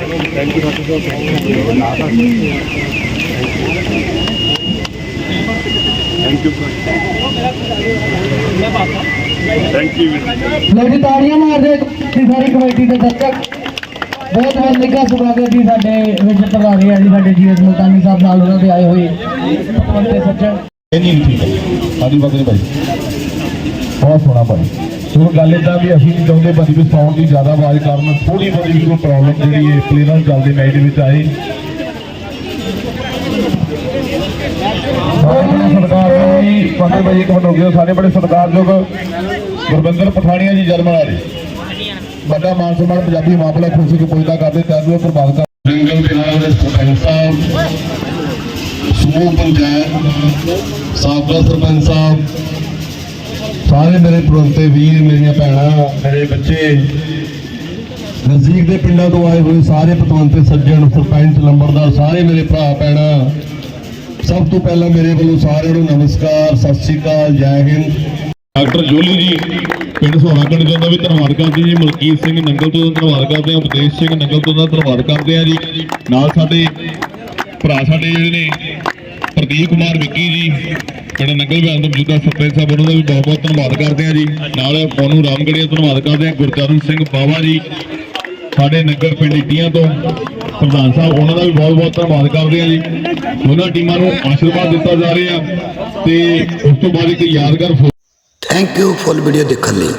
Thank you doctor thank you thank you ਲੋ ਜੀ ਤਾੜੀਆਂ ਮਾਰਦੇ ਸੀ ਸਾਰੀ ਕਮੇਟੀ ਦੇ ਦਰਸ਼ਕ। ਬਹੁਤ ਬਹੁਤ ਨਿੱਘਾ ਸਵਾਗਤ ਜੀ ਸਾਡੇ ਵਿੱਚ ਪ੍ਰਧਾਨੀ ਆ ਸਾਡੇ ਜੀਐਸ ਮੁਲਤਾਨੀ ਸਾਹਿਬ ਨਾਲ ਉਹਨਾਂ ਦੇ ਆਏ ਹੋਏ ਪਤਵੰਤੇ ਸੱਜਣ। ਇਹ ਨਹੀਂ ਠੀਕ ਸਾਡੀ ਬਾਤ ਨਹੀਂ ਭਾਈ। ਬਹੁਤ ਸੋਹਣਾ ਭਾਈ। ਸੋ ਗੱਲ ਇਦਾਂ ਵੀ ਅਸੀਂ ਨਹੀਂ ਚਾਹੁੰਦੇ ਭਾਜੀ ਵੀ ਸਾਊਂਡ ਦੀ ਜ਼ਿਆਦਾ ਆਵਾਜ਼ ਕਾਰਨ ਥੋੜੀ ਬਹੁਤੀ ਕੋਈ ਪ੍ਰੋਬਲਮ ਜਿਹੜੀ ਹੈ ਪਲੇਅਰਾਂ ਚੱਲਦੇ ਮੈਚ ਦੇ ਵਿੱਚ ਆਏ। ਸਾਰੇ ਸਰਕਾਰ ਜੀ ਪੰਦੇ ਭਾਈ ਇੱਕ ਮਿੰਟ ਹੋ ਗਿਆ ਸਾਰੇ ਬੜੇ ਸਤਿਕਾਰਯੋਗ ਗੁਰਬੰਦਰ ਪਠਾਣੀਆਂ ਜੀ ਜਰਮਨ ਵਾਲੇ ਵੱਡਾ ਮਾਨ ਸਨਮਾਨ ਪੰਜਾਬੀ ਮਾਮਲਾ ਖੁਸ਼ੀ ਨੂੰ ਪੁੱਜਦਾ ਕਰਦੇ ਤੈਨੂੰ ਪ੍ਰਭਾਵ ਕਰ ਰਿੰਗਲ ਦੇ ਨਾਲ ਦੇ ਸਰਪੰਚ ਸਾਹਿਬ, ਸਮੂਹ ਪੰਚਾਇਤ, ਸਾਬਕਾ ਸਰਪੰਚ ਸਾਹਿਬ ਸਾਰੇ ਮੇਰੇ ਪ੍ਰਵੰਤੇ ਵੀਰ, ਮੇਰੀਆਂ ਭੈਣਾਂ, ਮੇਰੇ ਬੱਚੇ, ਨਜ਼ਦੀਕ ਦੇ ਪਿੰਡਾਂ ਤੋਂ ਆਏ ਹੋਏ ਸਾਰੇ ਪਤਵੰਤੇ, ਸੱਜਣ, ਸਰਪੰਚ, ਲੰਬੜਦਾਰ, ਸਾਰੇ ਮੇਰੇ ਭਰਾ, ਭੈਣਾਂ, ਸਭ ਤੋਂ ਪਹਿਲਾਂ ਮੇਰੇ ਵੱਲੋਂ ਸਾਰਿਆਂ ਨੂੰ ਨਮਸਕਾਰ, ਸਤਿ ਸ੍ਰੀ ਅਕਾਲ, ਜੈ ਹਿੰਦ। ਡਾਕਟਰ ਜੋਲੀ ਜੀ, ਪਿੰਡ ਸੋਹਾਗੜ ਤੋਂ ਦਾ ਵੀ ਧੰਨਵਾਦ ਕਰਦੇ ਜੀ। ਮਲਕੀਤ ਸਿੰਘ ਨੰਗਲ ਤੋਂ ਧੰਨਵਾਦ ਕਰਦੇ ਹਾਂ, ਉਪਦੇਸ਼ ਸਿੰਘ ਨੰਗਲ ਤੋਂ ਦਾ ਧੰਨਵਾਦ ਕਰਦੇ ਹਾਂ ਜੀ। ਨਾਲ ਸਾਡੇ ਭਰਾ ਸਾਡੇ ਜਿਹੜੇ ਨੇ, ਪ੍ਰਦੀਪ ਕੁਮਾਰ ਵਿੱਕੀ ਜੀ ਪਿੰਡ ਨੰਗਲ ਵਿਆਹ ਤੋਂ ਮੌਜੂਦਾ ਸਰਪੰਚ ਸਾਹਿਬ, ਉਹਨਾਂ ਦਾ ਵੀ ਬਹੁਤ ਬਹੁਤ ਧੰਨਵਾਦ ਕਰਦੇ ਹਾਂ ਜੀ। ਨਾਲ ਮੋਨੂ ਰਾਮਗੜੀਆ ਧੰਨਵਾਦ ਕਰਦੇ ਹਾਂ, ਗੁਰਚਰਨ ਸਿੰਘ ਬਾਵਾ ਜੀ, ਸਾਡੇ ਨਗਰ ਪਿੰਡ ਇੱਟੀਆਂ ਤੋਂ ਪ੍ਰਧਾਨ ਸਾਹਿਬ, ਉਹਨਾਂ ਦਾ ਵੀ ਬਹੁਤ ਬਹੁਤ ਧੰਨਵਾਦ ਕਰਦੇ ਹਾਂ ਜੀ। ਦੋਨਾਂ ਟੀਮਾਂ ਨੂੰ ਆਸ਼ੀਰਵਾਦ ਦਿੱਤਾ ਜਾ ਰਿਹਾ ਤੇ ਉਸ ਤੋਂ ਬਾਅਦ ਇੱਕ ਯਾਦਗਾਰ ਫੋ- ਥੈਂਕ ਯੂ ਫੁੱਲ ਵੀਡੀਓ ਦੇਖਣ ਲਈ।